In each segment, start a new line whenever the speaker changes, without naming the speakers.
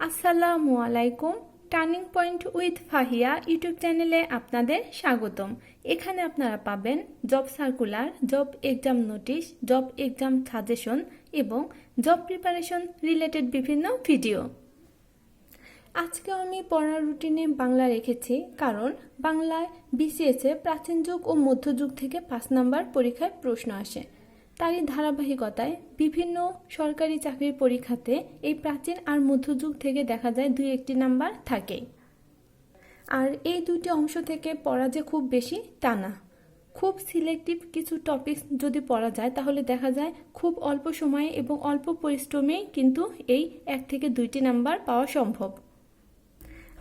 আসসালামু আলাইকুম turning point with Fahiya YouTube চ্যানেলে আপনাদের স্বাগতম। এখানে আপনারা পাবেন job circular job exam notice job exam suggestion এবং জব প্রিপারেশন রিলেটেড বিভিন্ন ভিডিও আজকে আমি পড়ার রুটিনে বাংলা রেখেছি, কারণ বাংলায় বিসিএসে প্রাচীন যুগ ও মধ্যযুগ থেকে পাঁচ নাম্বার পরীক্ষায় প্রশ্ন আসে। তারই ধারাবাহিকতায় বিভিন্ন সরকারি চাকরির পরীক্ষাতে এই প্রাচীন আর মধ্যযুগ থেকে দেখা যায় দুই একটি নাম্বার থাকে আর এই দুটি অংশ থেকে পড়া যে খুব বেশি তা না। খুব সিলেক্টিভ কিছু টপিক যদি পড়া যায়, তাহলে দেখা যায় খুব অল্প সময়ে এবং অল্প পরিশ্রমেই কিন্তু এই এক থেকে দুইটি নাম্বার পাওয়া সম্ভব।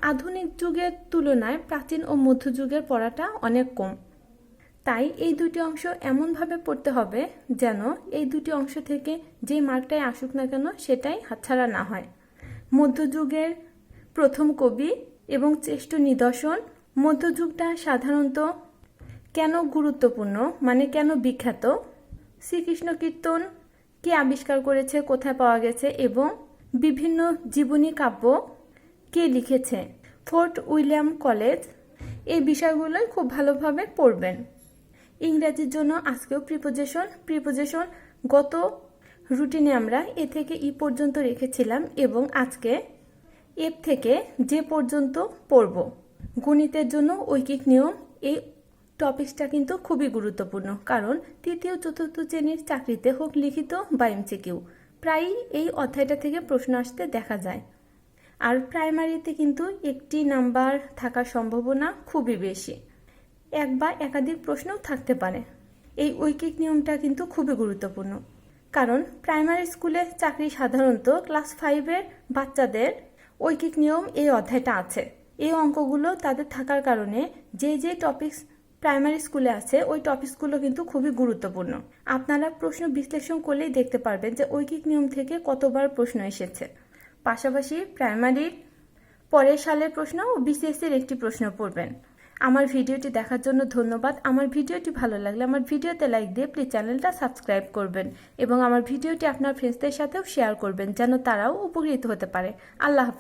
আধুনিক যুগের তুলনায় প্রাচীন ও মধ্যযুগের পড়াটা অনেক কম। তাই এই দুটি অংশ এমনভাবে পড়তে হবে যেন এই দুটি অংশ থেকে যে মার্কটাই আসুক না কেন সেটাই হাতছাড়া না হয়। মধ্যযুগের প্রথম কবি এবং চেষ্ট নিদর্শন মধ্যযুগটা সাধারণত কেন গুরুত্বপূর্ণ মানে কেন বিখ্যাত? শ্রীকৃষ্ণ কীর্তন কে আবিষ্কার করেছে, কোথায় পাওয়া গেছে এবং বিভিন্ন জীবনী কাব্য কে লিখেছে? ফোর্ট উইলিয়াম কলেজ এই বিষয়গুলোই খুব ভালোভাবে পড়বেন। ইংরেজির জন্য আজকেও প্রিপোজিশন প্রিপোজিশন গত রুটিনে আমরা এ থেকে ই পর্যন্ত রেখেছিলাম এবং আজকে এফ থেকে যে পর্যন্ত পড়ব। গণিতের জন্য ঐকিক নিয়ম, এই টপিকসটা কিন্তু খুবই গুরুত্বপূর্ণ, কারণ তৃতীয়, চতুর্থ শ্রেণির চাকরিতে হোক লিখিত বা এমসিকিউ প্রায়ই এই অধ্যায়টা থেকে প্রশ্ন আসতে দেখা যায়। আর প্রাইমারিতে কিন্তু একটি নাম্বার থাকার সম্ভাবনা খুবই বেশি। এক বা একাধিক প্রশ্নও থাকতে পারে। এই ঐকিক নিয়মটা কিন্তু খুবই গুরুত্বপূর্ণ। কারণ প্রাইমারি স্কুলে চাকরি সাধারণত ক্লাস ফাইভের বাচ্চাদের ঐকিক নিয়ম এই অধ্যায়টা আছে। এই অঙ্কগুলো তাদের থাকার কারণে যে যে টপিকস প্রাইমারি স্কুলে আছে, ওই টপিকসগুলো কিন্তু খুবই গুরুত্বপূর্ণ। আপনারা প্রশ্ন বিশ্লেষণ করলেই দেখতে পারবেন যে ঐকিক নিয়ম থেকে কতবার প্রশ্ন এসেছে। পাশাপাশি প্রাইমারির পরের সালের প্রশ্ন ও বিসিএসসির একটি প্রশ্ন পড়বেন। আমার ভিডিওটি দেখার জন্য ধন্যবাদ। আমার ভিডিওটি ভালো লাগলে আমার ভিডিওতে লাইক দিয়ে প্লিজ চ্যানেলটা সাবস্ক্রাইব করবেন এবং আমার ভিডিওটি আপনার ফ্রেন্ডসদের সাথেও শেয়ার করবেন, যেন তারাও উপকৃত হতে পারে। আল্লাহ হাফেজ।